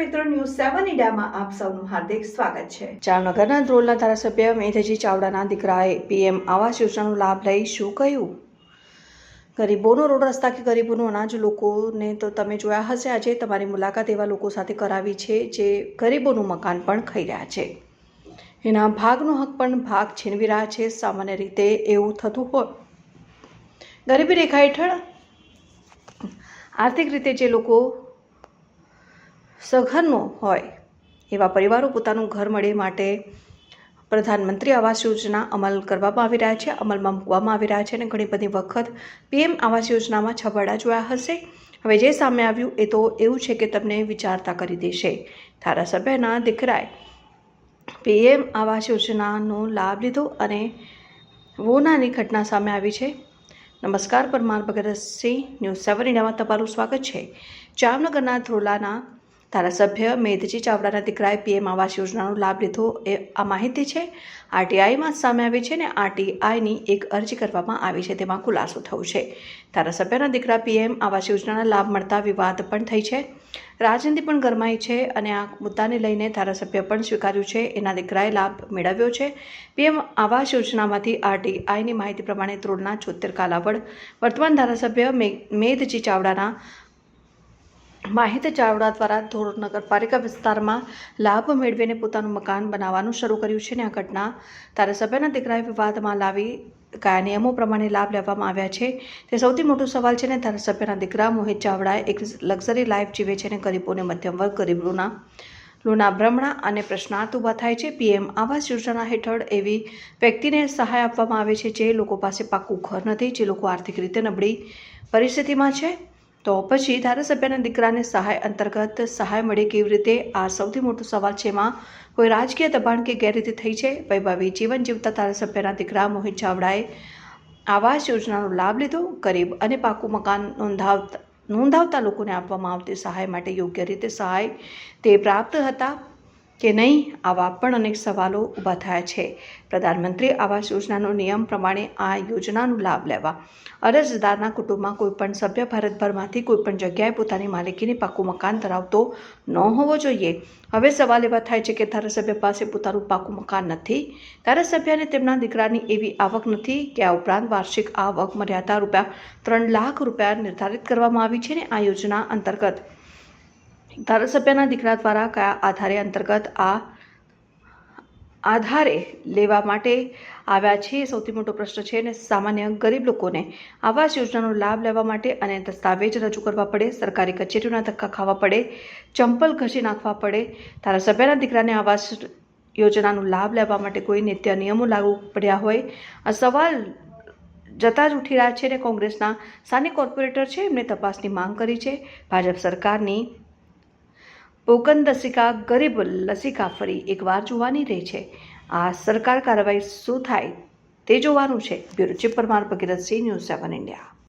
ઇન્ડિયામાં આપ સૌનું હાર્દિક સ્વાગત છે. જામનગરના ધ્રોલના ધારાસભ્ય મેધજી ચાવડાના દીકરાએ પીએમ આવાસ યોજનાનો લાભ લઈ શું કહ્યું? ગરીબોનો રોડ રસ્તા કે ગરીબોનું અનાજ લોકોને તો તમે જોયા હશે, આજે તમારી મુલાકાત એવા લોકો સાથે કરાવી છે જે ગરીબોનું મકાન પણ ખાઈ રહ્યા છે. એના ભાગનો હક પણ ભાગ છીનવી રહ્યા છે, સામાન્ય રીતે એવું થતું હોય. ગરીબી રેખા હેઠળ આર્થિક રીતે જે લોકો સઘનનો હોય એવા પરિવારો પોતાનું ઘર મળે માટે પ્રધાનમંત્રી આવાસ યોજના અમલ કરવામાં આવી રહ્યા છે, અમલમાં મૂકવામાં આવી રહ્યા છે અને ઘણી બધી વખત પીએમ આવાસ યોજનામાં છબરડા જોયા હશે. હવે જે સામે આવ્યું એ તો એવું છે કે તમને વિચારતા કરી દેશે. ધારાસભ્યના દીકરાએ પીએમ આવાસ યોજનાનો લાભ લીધો અને વોનાની ઘટના સામે આવી છે. નમસ્કાર, પરમાર ભગતસિંહ ન્યૂઝ સેવન ઇન્ડિયામાં તમારું સ્વાગત છે. જામનગરના ધ્રોલાના ધારાસભ્ય મેધજી ચાવડાના દીકરાએ પીએમ આવાસ યોજનાનો લાભ લીધો એ આ માહિતી છે. આરટીઆઈમાં સામે આવી છે ને આરટીઆઈની એક અરજી કરવામાં આવી છે તેમાં ખુલાસો થયો છે. ધારાસભ્યના દીકરા પીએમ આવાસ યોજનાના લાભ મળતા વિવાદ પણ થઈ છે. રાજનીતિ પણ ગરમાઈ છે અને આ મુદ્દાને લઈને ધારાસભ્ય પણ સ્વીકાર્યું છે. એના દીકરાએ લાભ મેળવ્યો છે. પીએમ આવાસ યોજનામાંથી આરટીઆઈની માહિતી પ્રમાણે ત્રોડના છોતેર કાલાવડ, વર્તમાન ધારાસભ્ય મેધજી ચાવડાના માહિતી ચાવડા દ્વારા ધોર નગરપાલિકા વિસ્તારમાં લાભ મેળવીને પોતાનું મકાન બનાવવાનું શરૂ કર્યું છે અને આ ઘટના ધારાસભ્યના દીકરાએ વિવાદમાં લાવી કયા નિયમો પ્રમાણે લાભ લેવામાં આવ્યા છે તે સૌથી મોટો સવાલ છે ને ધારાસભ્યના દીકરા મોહિત ચાવડાએ એક લક્ઝરી લાઈફ જીવે છે અને ગરીબોને મધ્યમ વર્ગ ગરીબોના લોના ભ્રમણા અને પ્રશ્નાર્થ ઊભા થાય છે. પીએમ આવાસ યોજના હેઠળ એવી વ્યક્તિને સહાય આપવામાં આવે છે જે લોકો પાસે પાકું ઘર નથી, જે લોકો આર્થિક રીતે નબળી પરિસ્થિતિમાં છે. તો પછી ધારાસભ્યના દીકરાને સહાય અંતર્ગત સહાય મળે કેવી રીતે? આ સૌથી મોટો સવાલ છે એમાં. કોઈ રાજકીય દબાણ કે ગેરરીતિ થઈ છે? વૈભવી જીવન જીવતા ધારાસભ્યના દીકરા મોહિત ચાવડાએ આવાસ યોજનાનો લાભ લીધો. ગરીબ અને પાકું મકાન નોંધાવતા નોંધાવતા લોકોને આપવામાં આવતી સહાય માટે યોગ્ય રીતે સહાય તે પ્રાપ્ત હતા. કે નહીં? આવા પણ અનેક સવાલો ઊભા થયા છે. પ્રધાનમંત્રી આવાસ યોજનાનો નિયમ પ્રમાણે આ યોજનાનો લાભ લેવા. અરજદારના કુટુંબમાં કોઈપણ સભ્ય ભારતભરમાંથી કોઈપણ જગ્યાએ પોતાની માલિકીની પાકું મકાન ધરાવતો ન હોવો જોઈએ. હવે સવાલ એવા થાય છે કે ધારાસભ્ય પાસે પોતાનું પાકું મકાન નથી. ધારાસભ્યને તેમના દીકરાની એવી આવક નથી કે આ ઉપરાંત વાર્ષિક આવક મર્યાદા રૂપિયા ત્રણ લાખ રૂપિયા નિર્ધારિત કરવામાં આવી છે ને આ યોજના અંતર્ગત. ધારાસભ્યના દીકરા દ્વારા કયા આધારે અંતર્ગત આ આધારે લેવા માટે આવ્યા છે. એ સૌથી મોટો પ્રશ્ન છે અને સામાન્ય ગરીબ લોકોને આવાસ યોજનાનો લાભ લેવા માટે અને દસ્તાવેજ રજૂ કરવા પડે, સરકારી કચેરીઓના ધક્કા ખાવા પડે, ચંપલ ઘસી નાખવા પડે. ધારાસભ્યના દીકરાને આવાસ યોજનાનો લાભ લેવા માટે કોઈ નિત્ય નિયમો લાગુ પડ્યા હોય? આ સવાલ જતા જ ઉઠી રહ્યા છે અને કોંગ્રેસના સ્થાનિક કોર્પોરેટર છે. એમણે તપાસની માંગ કરી છે. ભાજપ સરકારની પોકન લસિકા, ગરીબ લસિકા ફરી એકવાર જોવાની રહી છે. આ સરકાર કાર્યવાહી શું થાય તે જોવાનું છે. Bureau chief Parmar Bhagirathsinh news seven India.